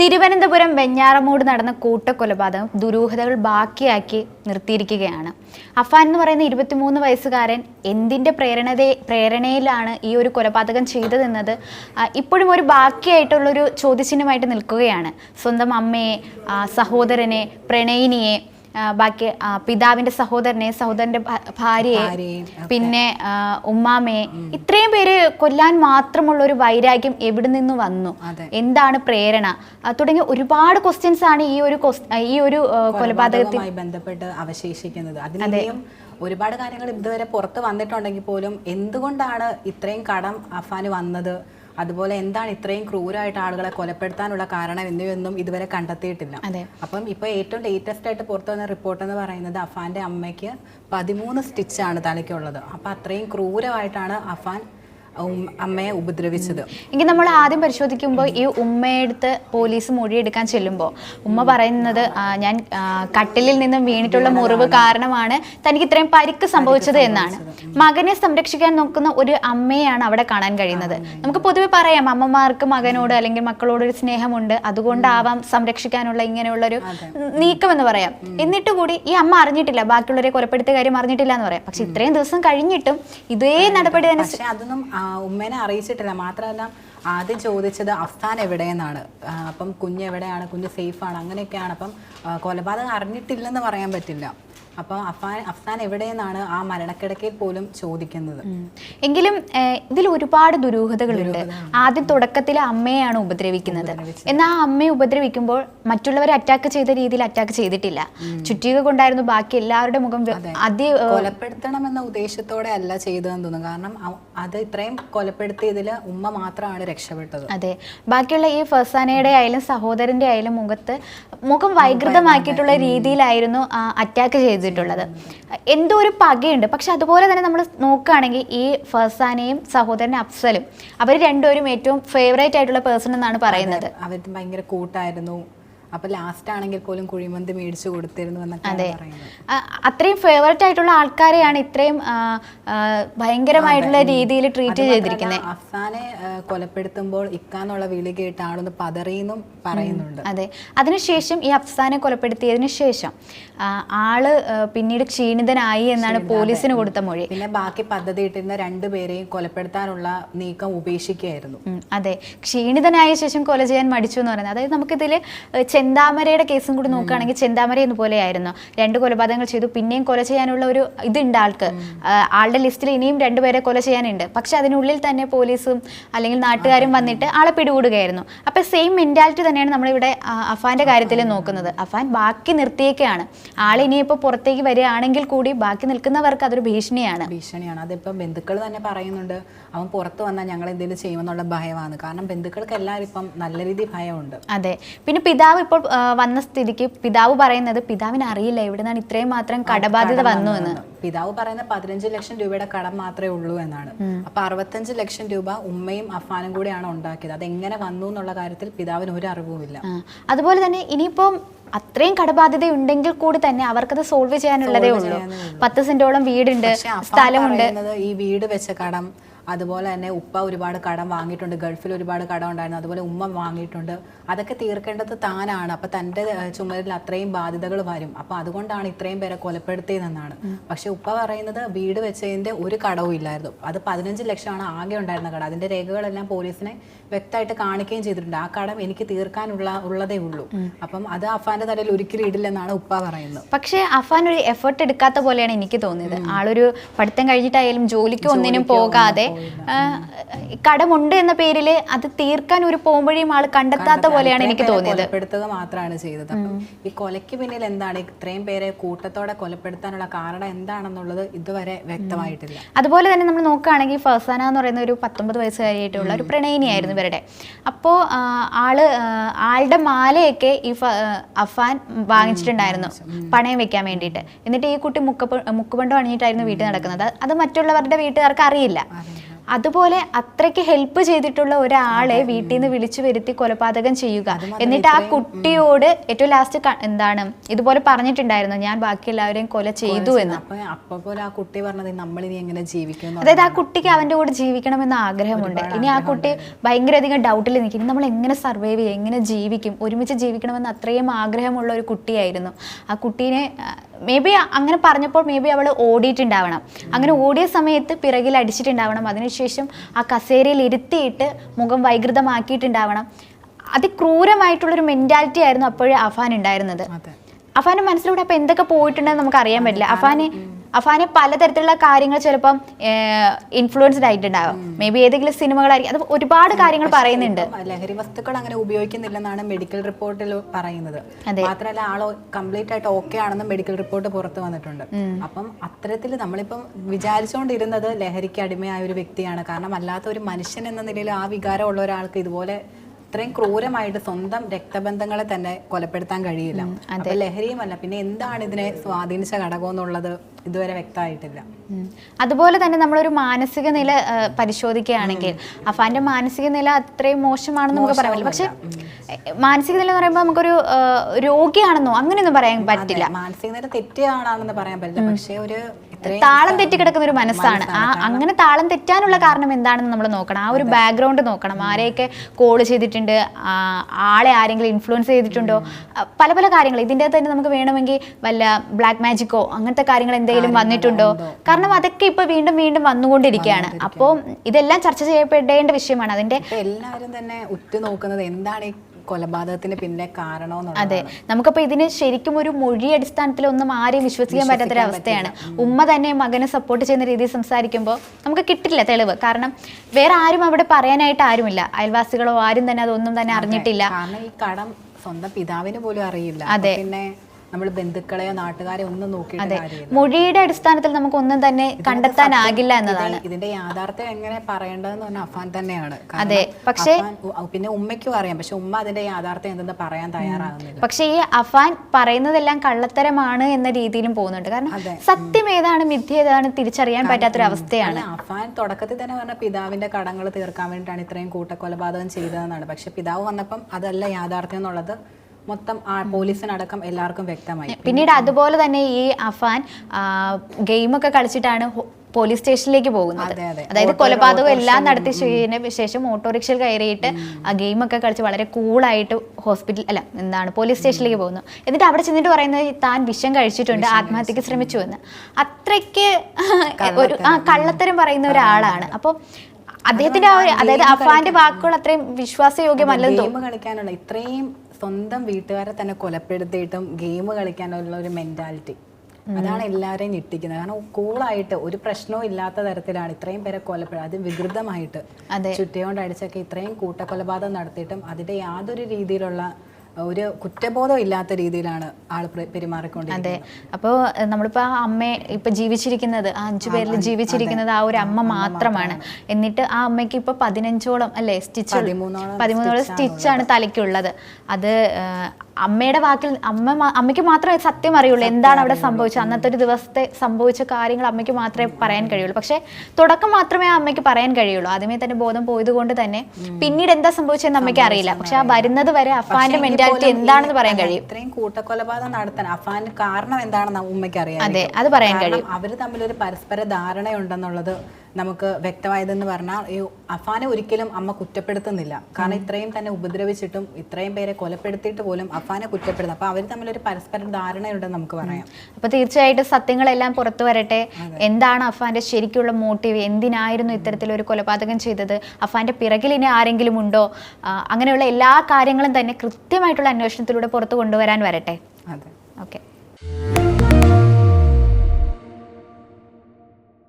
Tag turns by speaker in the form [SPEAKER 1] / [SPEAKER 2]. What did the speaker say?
[SPEAKER 1] തിരുവനന്തപുരം വെഞ്ഞാറമൂട് നടന്ന കൂട്ടക്കൊലപാതകം ദുരൂഹതകൾ ബാക്കിയാക്കി നിർത്തിയിരിക്കുകയാണ്. അഫാൻ എന്ന് പറയുന്ന ഇരുപത്തിമൂന്ന് വയസ്സുകാരൻ എന്തിന്റെ പ്രേരണത പ്രേരണയിലാണ് ഈ ഒരു കൊലപാതകം ചെയ്തതെന്നത്? ഇപ്പോഴും ഒരു ബാക്കിയായിട്ടുള്ളൊരു ചോദ്യചിഹ്നമായിട്ട് നിൽക്കുകയാണ്. സ്വന്തം അമ്മയെ സഹോദരനെ പ്രണയിനിയെ ബാക്കി പിതാവിന്റെ സഹോദരനെ സഹോദരന്റെ ഭാര്യയെ പിന്നെ ഉമ്മാമയെ ഇത്രയും പേര് കൊല്ലാൻ മാത്രമുള്ള ഒരു വൈരാഗ്യം എവിടെ നിന്ന് വന്നു? എന്താണ് പ്രേരണ? തുടങ്ങിയ ഒരുപാട് ക്വസ്റ്റ്യൻസ് ആണ് ഈ ഒരു ഈ ഒരു കൊലപാതകത്തിൽ.
[SPEAKER 2] ബന്ധപ്പെട്ട് അവശേഷിക്കുന്നത്. ഒരുപാട് കാര്യങ്ങൾ ഇതുവരെ പുറത്ത് വന്നിട്ടുണ്ടെങ്കിൽ പോലും എന്തുകൊണ്ടാണ് ഇത്രയും കടം അഫാന് വന്നത്? അതുപോലെ എന്താണ് ഇത്രയും ക്രൂരായിട്ട് ആളുകളെ കൊലപ്പെടുത്താനുള്ള കാരണം എന്നിവയൊന്നും ഇതുവരെ കണ്ടെത്തിയിട്ടില്ല. അപ്പം ഇപ്പോൾ ഏറ്റവും ലേറ്റസ്റ്റ് ആയിട്ട് പുറത്തു വന്ന റിപ്പോർട്ട് എന്ന് പറയുന്നത് അഫാന്റെ അമ്മയ്ക്ക് പതിമൂന്ന് സ്റ്റിച്ചാണ് തലയ്ക്കുള്ളത്. അപ്പൊ അത്രയും ക്രൂരമായിട്ടാണ് അഫാൻ അമ്മയെ ഉപദ്രവിച്ചത്.
[SPEAKER 1] എങ്കിൽ നമ്മൾ ആദ്യം പരിശോധിക്കുമ്പോൾ ഈ ഉമ്മയെടുത്ത് പോലീസ് മൊഴിയെടുക്കാൻ ചെല്ലുമ്പോൾ ഉമ്മ പറയുന്നത് ആ, ഞാൻ ആ, കട്ടിലിൽ നിന്നും വീണിട്ടുള്ള മുറിവ് കാരണമാണ് തനിക്ക് ഇത്രയും പരിക്ക് സംഭവിച്ചത് എന്നാണ്. മകനെ സംരക്ഷിക്കാൻ നോക്കുന്ന ഒരു അമ്മയാണ് അവിടെ കാണാൻ കഴിയുന്നത്. നമുക്ക് പൊതുവെ പറയാം അമ്മമാർക്ക് മകനോട് അല്ലെങ്കിൽ മക്കളോട് ഒരു സ്നേഹമുണ്ട്. അതുകൊണ്ടാവാം സംരക്ഷിക്കാനുള്ള ഇങ്ങനെയുള്ള ഒരു നീക്കം എന്ന് പറയാം എന്നിട്ട് കൂടി ഈ അമ്മ അറിഞ്ഞിട്ടില്ല ബാക്കിയുള്ളവരെ കൊലപ്പെടുത്തിയ കാര്യം അറിഞ്ഞിട്ടില്ല എന്ന് പറയാം. പക്ഷെ ഇത്രയും ദിവസം കഴിഞ്ഞിട്ടും ഇതേ നടപടി തന്നെ
[SPEAKER 2] പക്ഷെ അതൊന്നും ആ, ഉമ്മേനെ അറിയിച്ചിട്ടില്ല. മാത്രമല്ല ആദ്യം ചോദിച്ചത് അഫ്താൻ എവിടെയെന്നാണ്. അപ്പം കുഞ്ഞ് എവിടെയാണ്? കുഞ്ഞ് സേഫാണ്. അങ്ങനെയൊക്കെയാണ്. അപ്പം കൊലപാതകം അറിഞ്ഞിട്ടില്ലെന്ന് പറയാൻ പറ്റില്ല. അപ്പം അഫാൻ അഫ്സാൻ എവിടെയെന്നാണ് ആ മരണക്കിടക്കയിൽ പോലും ചോദിക്കുന്നത്?
[SPEAKER 1] എങ്കിലും ഇതിൽ ഒരുപാട് ദുരൂഹതകളുണ്ട്. ആദ്യം തുടക്കത്തിൽ അമ്മയാണ് ഉപദ്രവിക്കുന്നത്. എന്നാൽ ആ അമ്മയെ ഉപദ്രവിക്കുമ്പോൾ മറ്റുള്ളവരെ അറ്റാക്ക് ചെയ്ത രീതിയിൽ അറ്റാക്ക് ചെയ്തിട്ടില്ല. ചുറ്റിക കൊണ്ടായിരുന്നു ബാക്കി എല്ലാവരുടെ മുഖം അതി.
[SPEAKER 2] കൊലപ്പെടുത്തണം എന്ന ഉദ്ദേശത്തോടെ അല്ല ചെയ്തതെന്ന് തോന്നുന്നു. കാരണം അത് ഇത്രയും കൊലപ്പെടുത്തിയതിൽ ഉമ്മ മാത്രമാണ് രക്ഷപ്പെട്ടത്.
[SPEAKER 1] അതെ. ബാക്കിയുള്ള ഈ ഫസാനയുടെ ആയാലും സഹോദരന്റെ ആയാലും മുഖത്ത് മുഖം വൈകൃതമാക്കിയിട്ടുള്ള രീതിയിലായിരുന്നു അറ്റാക്ക് ചെയ്തിട്ടുള്ളത്. എന്തോ ഒരു പകയുണ്ട്. പക്ഷെ അതുപോലെ തന്നെ നമ്മൾ നോക്കുകയാണെങ്കിൽ ഈ ഫസാനയും സഹോദരൻ അഫ്സലും അവർ രണ്ടുപേരും ഏറ്റവും ഫേവറേറ്റ് ആയിട്ടുള്ള പേഴ്സൺ എന്നാണ് പറയുന്നത്.
[SPEAKER 2] അവർ ഭയങ്കര കൂട്ടായിരുന്നു. അപ്പൊ ലാസ്റ്റ് ആണെങ്കിൽ പോലും കുഴിമന്തി മേടിച്ചു കൊടുത്തിരുന്നു
[SPEAKER 1] അതെ. അത്രയും ഫേവററ്റ് ആയിട്ടുള്ള ആൾക്കാരെയാണ് ഇത്രയും ഭയങ്കരമായിട്ടുള്ള രീതിയിൽ ട്രീറ്റ് ചെയ്തിരിക്കുന്നത്
[SPEAKER 2] അഫ്സാനെ കൊലപ്പെടുത്തുമ്പോൾ ഇക്കാന്നുള്ള വിളി കേട്ട് ആളൊന്ന് പതറിയെന്നും പറയുന്നുണ്ട്.
[SPEAKER 1] അതെ. അതിനുശേഷം ഈ അഫ്സാനെ കൊലപ്പെടുത്തിയതിന് ശേഷം ആൾ പിന്നീട് ക്ഷീണിതനായി എന്നാണ് പോലീസിന് കൊടുത്ത മൊഴി.
[SPEAKER 2] പിന്നെ ബാക്കി പദ്ധതി ഇട്ടിരുന്ന രണ്ടുപേരെയും കൊലപ്പെടുത്താനുള്ള നീക്കം ഉപേക്ഷിക്കുകയായിരുന്നു.
[SPEAKER 1] അതെ. ക്ഷീണിതനായ ശേഷം കൊല ചെയ്യാൻ മടിച്ചു എന്ന് പറയുന്നത്. അതായത് നമുക്കിതിൽ ചെന്താമരയുടെ കേസും കൂടി നോക്കുകയാണെങ്കിൽ ചെന്താമര പോലെയായിരുന്നു രണ്ട് കൊലപാതകങ്ങൾ ചെയ്തു. പിന്നെയും കൊല ചെയ്യാനുള്ള ഒരു ഇതുണ്ട് ആൾക്ക്. ആളുടെ ലിസ്റ്റിൽ ഇനിയും രണ്ടുപേരെ കൊല ചെയ്യാനുണ്ട്. പക്ഷെ അതിനുള്ളിൽ തന്നെ പോലീസും അല്ലെങ്കിൽ നാട്ടുകാരും വന്നിട്ട് ആളെ പിടികൂടുകയായിരുന്നു. അപ്പൊ സെയിം മെന്റാലിറ്റി തന്നെയാണ് നമ്മളിവിടെ അഫാന്റെ കാര്യത്തിൽ നോക്കുന്നത്. അഫാൻ ബാക്കി നിർത്തിയേക്കാണ്. ആൾ ഇനിയിപ്പോൾ പുറത്തേക്ക് വരികയാണെങ്കിൽ കൂടി ബാക്കി നിൽക്കുന്നവർക്ക് അതൊരു ഭീഷണിയാണ്.
[SPEAKER 2] ഭീഷണിയാണ്. അതിപ്പോ ബന്ധുക്കൾ തന്നെ പറയുന്നുണ്ട് അവൻ പുറത്ത് വന്നാൽ ഞങ്ങൾ എന്തെങ്കിലും ചെയ്യുമെന്നുള്ള ഭയമാണ്. കാരണം ബന്ധുക്കൾക്ക് എല്ലാവരും ഇപ്പം നല്ല രീതിയിൽ ഭയമുണ്ട്.
[SPEAKER 1] അതെ. പിന്നെ പിതാവ് ഇപ്പോൾ ആ, വന്ന സ്ഥിതിക്ക് പിതാവ് പറയുന്നത് പിതാവിന് അറിയില്ല എവിടെ നിന്നാണ് ഇത്രയും മാത്രം കടബാധ്യത വന്നു എന്ന്.
[SPEAKER 2] പിതാവ് പറയുന്ന പതിനഞ്ച് ലക്ഷം രൂപയുടെ കടം മാത്രമേ ഉള്ളൂ എന്നാണ്. അപ്പൊ അറുപത്തഞ്ച് ലക്ഷം രൂപ ഉമ്മയും അഫാനും കൂടിയാണ് ഉണ്ടാക്കിയത്. അത് എങ്ങനെ വന്നു എന്നുള്ള കാര്യത്തിൽ പിതാവിന് ഒരു അറിവുമില്ല.
[SPEAKER 1] അതുപോലെ തന്നെ ഇനിയിപ്പം അത്രയും കടബാധ്യത ഉണ്ടെങ്കിൽ കൂടി തന്നെ അവർക്കത് സോൾവ് ചെയ്യാനുള്ളതേ ഉള്ളൂ. പത്ത് സെന്റോളം വീടുണ്ട് സ്ഥലമുണ്ട്.
[SPEAKER 2] ഈ വീട് വെച്ച കടം അതുപോലെ തന്നെ ഉപ്പ ഒരുപാട് കടം വാങ്ങിയിട്ടുണ്ട് ഗൾഫിൽ ഒരുപാട് കടം ഉണ്ടായിരുന്നു അതുപോലെ ഉമ്മ വാങ്ങിയിട്ടുണ്ട്. അതൊക്കെ തീർക്കേണ്ടത് താനാണ്. അപ്പൊ തന്റെ ഏഹ്, ചുമലിൽ അത്രയും ബാധ്യതകൾ വരും. അപ്പൊ അതുകൊണ്ടാണ് ഇത്രയും പേരെ കൊലപ്പെടുത്തിയതെന്നാണ്. പക്ഷേ ഉപ്പ പറയുന്നത് വീട് വെച്ചതിന്റെ ഒരു കടവും ഇല്ലായിരുന്നു. അത് പതിനഞ്ച് ലക്ഷമാണ് ആകെ ഉണ്ടായിരുന്ന കട. അതിന്റെ രേഖകളെല്ലാം പോലീസിനെ വ്യക്തമായിട്ട് കാണിക്കുകയും ചെയ്തിട്ടുണ്ട്. ആ കടം എനിക്ക് തീർക്കാനുള്ള ഉള്ളതേ ഉള്ളൂ. അപ്പം അത് അഫാന്റെ തലയിൽ ഒരിക്കലും ഇടില്ലെന്നാണ് ഉപ്പ പറയുന്നത്.
[SPEAKER 1] പക്ഷേ അഫാൻ ഒരു എഫേർട്ട് എടുക്കാത്ത പോലെയാണ് എനിക്ക് തോന്നിയത്. ആളൊരു പഠിത്തം കഴിഞ്ഞിട്ടായാലും ജോലിക്ക് ഒന്നിനും പോകാതെ കടമുണ്ട് എന്ന പേരിൽ അത് തീർക്കാൻ ഒരു പോകുമ്പോഴേയും ആൾ കണ്ടെത്താത്ത പോലെയാണ് എനിക്ക് തോന്നിയത്.
[SPEAKER 2] കൊലപ്പെടുത്തുക മാത്രമാണ് ചെയ്തത്. ഈ കൊലയ്ക്ക് പിന്നിൽ എന്താണ്? ഇത്രയും പേരെ കൂട്ടത്തോടെ കൊലപ്പെടുത്താനുള്ള കാരണം എന്താണെന്നുള്ളത് ഇതുവരെ വ്യക്തമായിട്ടില്ല.
[SPEAKER 1] അതുപോലെ തന്നെ നമ്മൾ നോക്കുകയാണെങ്കിൽ ഫസാന എന്ന് പറയുന്ന ഒരു പത്തൊമ്പത് വയസ്സുകാരിയായിട്ടുള്ള ഒരു പ്രണയിനിയായിരുന്നു ഇവരുടെ. അപ്പോൾ ആൾ ആളുടെ മാലയൊക്കെ ഈ അഫാൻ വാങ്ങിച്ചിട്ടുണ്ടായിരുന്നു. പണയം വെക്കാൻ വേണ്ടിയിട്ട്. എന്നിട്ട് ഈ കുട്ടി മുക്കപ്പ് മുക്കുപണ്ടം അണിഞ്ഞിട്ടായിരുന്നു വീട്ടിൽ നടക്കുന്നത്. അത് മറ്റുള്ളവരുടെ വീട്ടുകാർക്ക് അറിയില്ല. അതുപോലെ അത്രയ്ക്ക് ഹെൽപ്പ് ചെയ്തിട്ടുള്ള ഒരാളെ വീട്ടിൽ നിന്ന് വിളിച്ചു വരുത്തി കൊലപാതകം ചെയ്യുക. എന്നിട്ട് ആ കുട്ടിയോട് ഏറ്റവും ലാസ്റ്റ് എന്താണ് ഇതുപോലെ പറഞ്ഞിട്ടുണ്ടായിരുന്നു ഞാൻ ബാക്കി എല്ലാവരെയും കൊല ചെയ്തു എന്ന്.
[SPEAKER 2] പോലെ ആ കുട്ടി പറഞ്ഞത് എങ്ങനെ ജീവിക്കും
[SPEAKER 1] അതായത് ആ കുട്ടിക്ക് അവന്റെ കൂടെ ജീവിക്കണമെന്ന് ആഗ്രഹമുണ്ട്. ഇനി ആ കുട്ടി ഭയങ്കരധികം ഡൗട്ടിൽ നിൽക്കും. നമ്മൾ എങ്ങനെ സർവൈവ് ചെയ്യും? എങ്ങനെ ജീവിക്കും? ഒരുമിച്ച് ജീവിക്കണമെന്ന് അത്രയും ആഗ്രഹമുള്ള ഒരു കുട്ടിയായിരുന്നു. ആ കുട്ടീനെ മേ ബി അങ്ങനെ പറഞ്ഞപ്പോൾ മേ ബി അവൾ ഓടിയിട്ടുണ്ടാവണം. അങ്ങനെ ഓടിയ സമയത്ത് പിറകിൽ അടിച്ചിട്ടുണ്ടാവണം. അതിനുശേഷം ആ കസേരയിൽ ഇരുത്തിയിട്ട് മുഖം വൈകൃതമാക്കിയിട്ടുണ്ടാവണം. അതിക്രൂരമായിട്ടുള്ളൊരു മെന്റാലിറ്റി ആയിരുന്നു അപ്പോഴേ അഫാൻ ഉണ്ടായിരുന്നത്.
[SPEAKER 2] അതെ.
[SPEAKER 1] അഫാന്റെ മനസ്സിലൂടെ അപ്പോൾ എന്തൊക്കെ പോയിട്ടുണ്ടെന്ന് നമുക്ക് അറിയാൻ പറ്റില്ല. അഫാന് അഫാന് പലതരത്തിലുള്ള കാര്യങ്ങൾ ചിലപ്പം ഇൻഫ്ലുവൻസ്ഡ് ആയിട്ടുണ്ടാവും. മേ ബി ഏതെങ്കിലും സിനിമകളായിരിക്കും. അത് ഒരുപാട് കാര്യങ്ങൾ പറയുന്നുണ്ട്.
[SPEAKER 2] ലഹരി വസ്തുക്കൾ അങ്ങനെ ഉപയോഗിക്കുന്നില്ലെന്നാണ് മെഡിക്കൽ റിപ്പോർട്ടിൽ പറയുന്നത്. മാത്രമല്ല ആൾ കംപ്ലീറ്റ് ആയിട്ട് ഓക്കെ ആണെന്ന് മെഡിക്കൽ റിപ്പോർട്ട് പുറത്തു വന്നിട്ടുണ്ട്. അപ്പം അത്തരത്തിൽ നമ്മളിപ്പം വിചാരിച്ചുകൊണ്ടിരുന്നത് ലഹരിക്ക് അടിമയായ ഒരു വ്യക്തിയാണ്. കാരണം അല്ലാത്ത ഒരു മനുഷ്യൻ എന്ന നിലയിൽ ആ വികാരമുള്ള ഒരാൾക്ക് ഇതുപോലെ ഇത്രയും ക്രൂരമായിട്ട് സ്വന്തം രക്തബന്ധങ്ങളെ തന്നെ കൊലപ്പെടുത്താൻ കഴിയില്ല. അപ്പൊ ലഹരിയുമല്ല പിന്നെ എന്താണ് ഇതിനെ സ്വാധീനിച്ച ഘടകം എന്നുള്ളത് ഇതുവരെ വ്യക്തമായിട്ടില്ല.
[SPEAKER 1] അതുപോലെ തന്നെ നമ്മളൊരു മാനസിക നില പരിശോധിക്കുകയാണെങ്കിൽ അഫാന്റെ മാനസിക നില അത്രയും മോശമാണെന്ന് നമുക്ക് പറയാൻ പറ്റില്ല. പക്ഷെ മാനസിക നില എന്ന് പറയുമ്പോൾ നമുക്കൊരു രോഗിയാണെന്നോ അങ്ങനെയൊന്നും പറയാൻ പറ്റില്ല.
[SPEAKER 2] മാനസിക നില തെറ്റിയാണെന്ന് പറയാൻ പറ്റില്ല. പക്ഷേ ഒരു
[SPEAKER 1] താളം തെറ്റി കിടക്കുന്ന ഒരു മനസ്സാണ്. ആ അങ്ങനെ താളം തെറ്റാനുള്ള കാരണം എന്താണെന്ന് നമ്മൾ നോക്കണം. ആ ഒരു ബാക്ക്ഗ്രൗണ്ട് നോക്കണം. ആരെയൊക്കെ കോൾ ചെയ്തിട്ടുണ്ട് ആളെ ആരെങ്കിലും ഇൻഫ്ലുവൻസ് ചെയ്തിട്ടുണ്ടോ? പല പല കാര്യങ്ങൾ. ഇതിന്റെ തന്നെ നമുക്ക് വേണമെങ്കിൽ വല്ല ബ്ലാക്ക് മാജിക്കോ അങ്ങനത്തെ കാര്യങ്ങൾ എന്തെങ്കിലും വന്നിട്ടുണ്ടോ? കാരണം അതൊക്കെ ഇപ്പൊ വീണ്ടും വീണ്ടും വന്നുകൊണ്ടിരിക്കുകയാണ്. അപ്പോൾ ഇതെല്ലാം ചർച്ച ചെയ്യപ്പെടേണ്ട വിഷയമാണ്. അതിന്റെ
[SPEAKER 2] എല്ലാവരും തന്നെ ഉറ്റുനോക്കുന്നത് എന്താണ് കൊലപാതകത്തിന് പിന്നെ കാരണം
[SPEAKER 1] അതെ. നമുക്കപ്പോൾ ഇതിന് ശരിക്കും ഒരു മൊഴി അടിസ്ഥാനത്തിൽ ഒന്നും ആരെയും വിശ്വസിക്കാൻ പറ്റാത്തൊരു അവസ്ഥയാണ്. ഉമ്മ തന്നെ മകനെ സപ്പോർട്ട് ചെയ്യുന്ന രീതിയിൽ സംസാരിക്കുമ്പോൾ നമുക്ക് കിട്ടില്ല തെളിവ്. കാരണം വേറെ ആരും അവിടെ പറയാനായിട്ട് ആരുമില്ല. അയൽവാസികളോ ആരും തന്നെ അതൊന്നും തന്നെ അറിഞ്ഞിട്ടില്ല.
[SPEAKER 2] കാരണം ഈ കടം സ്വന്തം പിതാവിന് പോലും അറിയില്ല. അതെ. പിന്നെ നമ്മൾ ബന്ധുക്കളെയോ നാട്ടുകാരെയോ ഒന്നും നോക്കിയിട്ട്
[SPEAKER 1] മൊഴിയുടെ അടിസ്ഥാനത്തിൽ നമുക്ക് ഒന്നും തന്നെ കണ്ടെത്താനാകില്ല എന്നതാണ്
[SPEAKER 2] ഇത് ഇതിന്റെ യാഥാർത്ഥ്യം എങ്ങനെ പറയേണ്ടതെന്ന് പറഞ്ഞാൽ അഫാൻ തന്നെയാണ്.
[SPEAKER 1] അതെ, പക്ഷേ-
[SPEAKER 2] പിന്നെ ഉമ്മയ്ക്കും അറിയാം. പക്ഷെ ഉമ്മ അതിന്റെ യാഥാർത്ഥ്യം എന്തെന്ന് പറയാൻ തയ്യാറാകുന്നില്ല.
[SPEAKER 1] പക്ഷേ ഈ അഫാൻ പറയുന്നതെല്ലാം കള്ളത്തരമാണ് എന്ന രീതിയിലും പോകുന്നുണ്ട്. കാരണം. സത്യം ഏതാണ് മിഥ്യ ഏതാണ് തിരിച്ചറിയാൻ പറ്റാത്തൊരു അവസ്ഥയാണ്.
[SPEAKER 2] അഫാൻ തുടക്കത്തിൽ തന്നെ പറഞ്ഞ പിതാവിന്റെ കടങ്ങൾ തീർക്കാൻ വേണ്ടിയിട്ടാണ് ഇത്രയും കൂട്ടക്കൊലപാതകം ചെയ്തതെന്നാണ്. പക്ഷെ പിതാവ് വന്നപ്പം അതല്ല യാഥാർത്ഥ്യം എന്നുള്ളത് മൊത്തം പോലീസിനടക്കം എല്ലാവർക്കും വ്യക്തമായി.
[SPEAKER 1] പിന്നീട് അതുപോലെ തന്നെ ഈ അഫാൻ ഗെയിമൊക്കെ കളിച്ചിട്ടാണ് പോലീസ് സ്റ്റേഷനിലേക്ക് പോകുന്നത്.
[SPEAKER 2] അതെ, അതെ.
[SPEAKER 1] അതായത് കൊലപാതകം എല്ലാം നടത്തിയ ശേഷം ഓട്ടോറിക്ഷയിൽ കയറിയിട്ട് ആ ഗെയിമൊക്കെ കളിച്ച് വളരെ കൂളായിട്ട് ഹോസ്പിറ്റൽ അല്ല എന്താണ് പോലീസ് സ്റ്റേഷനിലേക്ക് പോകുന്നു. എന്നിട്ട് അവിടെ ചെന്നിട്ട് പറയുന്നത് താൻ വിഷം കഴിച്ചിട്ടുണ്ട് ആത്മഹത്യക്ക് ശ്രമിച്ചു എന്ന്. അത്രയ്ക്ക് ഒരു ആ കള്ളത്തരം പറയുന്ന ഒരാളാണ്. അപ്പോൾ അദ്ദേഹത്തിന്റെ ആ ഒരു അതായത് അഫാന്റെ വാക്കുകൾ അത്രയും വിശ്വാസയോഗ്യമല്ലെന്ന് തോന്നുന്നു
[SPEAKER 2] കളിക്കാനുള്ള ഇത്രയും സ്വന്തം വീട്ടുകാരെ തന്നെ കൊലപ്പെടുത്തിയിട്ടും ഗെയിം കളിക്കാനുള്ള ഒരു മെന്റാലിറ്റി അതാണ് എല്ലാവരെയും ഞെട്ടിക്കുന്നത്. കാരണം കൂളായിട്ട് ഒരു പ്രശ്നവും ഇല്ലാത്ത തരത്തിലാണ് ഇത്രയും പേരെ കൊലപ്പെടുക അത് വികൃതമായിട്ട്. ചുറ്റിയോണ്ട് അടിച്ചൊക്കെ ഇത്രയും കൂട്ടക്കൊലപാതകം നടത്തിയിട്ടും അതിന്റെ യാതൊരു രീതിയിലുള്ള ഒരു കുറ്റബോധം ഇല്ലാത്ത രീതിയിലാണ് ആൾ പെരുമാറിക്കൊണ്ടിരിക്കുന്നത്.
[SPEAKER 1] അതെ. അപ്പോൾ നമ്മളിപ്പോൾ ആ അമ്മ ഇപ്പൊ ജീവിച്ചിരിക്കുന്നത് ആ അഞ്ചു പേരിൽ ജീവിച്ചിരിക്കുന്നത് ആ ഒരു അമ്മ മാത്രമാണ്. എന്നിട്ട് ആ അമ്മയ്ക്ക് ഇപ്പൊ പതിനഞ്ചോളം അല്ലേ സ്റ്റിച്ച്
[SPEAKER 2] പതിമൂന്നോളം
[SPEAKER 1] സ്റ്റിച്ചാണ് തലയ്ക്കുള്ളത്. അത് അമ്മയുടെ വാക്കിൽ അമ്മ അമ്മയ്ക്ക് മാത്രമേ സത്യം അറിയുള്ളൂ. എന്താണ് അവിടെ സംഭവിച്ചത്? അന്നത്തെ ഒരു ദിവസത്തെ സംഭവിച്ച കാര്യങ്ങൾ അമ്മയ്ക്ക് മാത്രമേ പറയാൻ കഴിയുള്ളൂ. പക്ഷേ തുടക്കം മാത്രമേ ആ അമ്മയ്ക്ക് പറയാൻ കഴിയുള്ളൂ. ആദ്യമേ തന്നെ ബോധം പോയത് കൊണ്ട് തന്നെ പിന്നീട് എന്താ സംഭവിച്ചതെന്ന് അമ്മയ്ക്ക് അറിയില്ല. പക്ഷെ ആ വരുന്നത് വരെ അഫാന്റെ മെന്റാലിറ്റി എന്താണെന്ന് പറയാൻ കഴിയും.
[SPEAKER 2] ഇത്രയും കൂട്ടക്കൊലപാതകം നടത്താൻ അഫാൻ കാരണം എന്താണെന്ന് ഉമ്മയ്ക്ക് അറിയാം
[SPEAKER 1] അതെ അത് പറയാൻ കഴിയും.
[SPEAKER 2] അവർ തമ്മിലൊരു പരസ്പര ധാരണയുണ്ടെന്നുള്ളത് നമുക്ക് വ്യക്തമായതെന്ന് പറഞ്ഞാൽ ഈ അഫാനെ ഒരിക്കലും അമ്മ കുറ്റപ്പെടുത്തുന്നില്ല. കാരണം ഇത്രയും തന്നെ ഉപദ്രവിച്ചിട്ടും ഇത്രയും പേരെ കൊലപ്പെടുത്തിയിട്ട് പോലും അഫാനെ കുറ്റപ്പെടുന്നത് അപ്പൊ അവർ തമ്മിലൊരു പരസ്പര ധാരണയുണ്ടെന്ന് നമുക്ക് പറയാം.
[SPEAKER 1] അപ്പൊ തീർച്ചയായിട്ടും സത്യങ്ങളെല്ലാം പുറത്തു വരട്ടെ. എന്താണ് അഫാന്റെ ശരിക്കുള്ള മോട്ടീവ്? എന്തിനായിരുന്നു ഇത്തരത്തിലൊരു കൊലപാതകം ചെയ്തത്? അഫാന്റെ പിറകിൽ ഇനി ആരെങ്കിലും ഉണ്ടോ? അങ്ങനെയുള്ള എല്ലാ കാര്യങ്ങളും തന്നെ കൃത്യമായിട്ടുള്ള അന്വേഷണത്തിലൂടെ പുറത്തു കൊണ്ടുവരാൻ വരട്ടെ.
[SPEAKER 2] അതെ.
[SPEAKER 1] ഓക്കെ.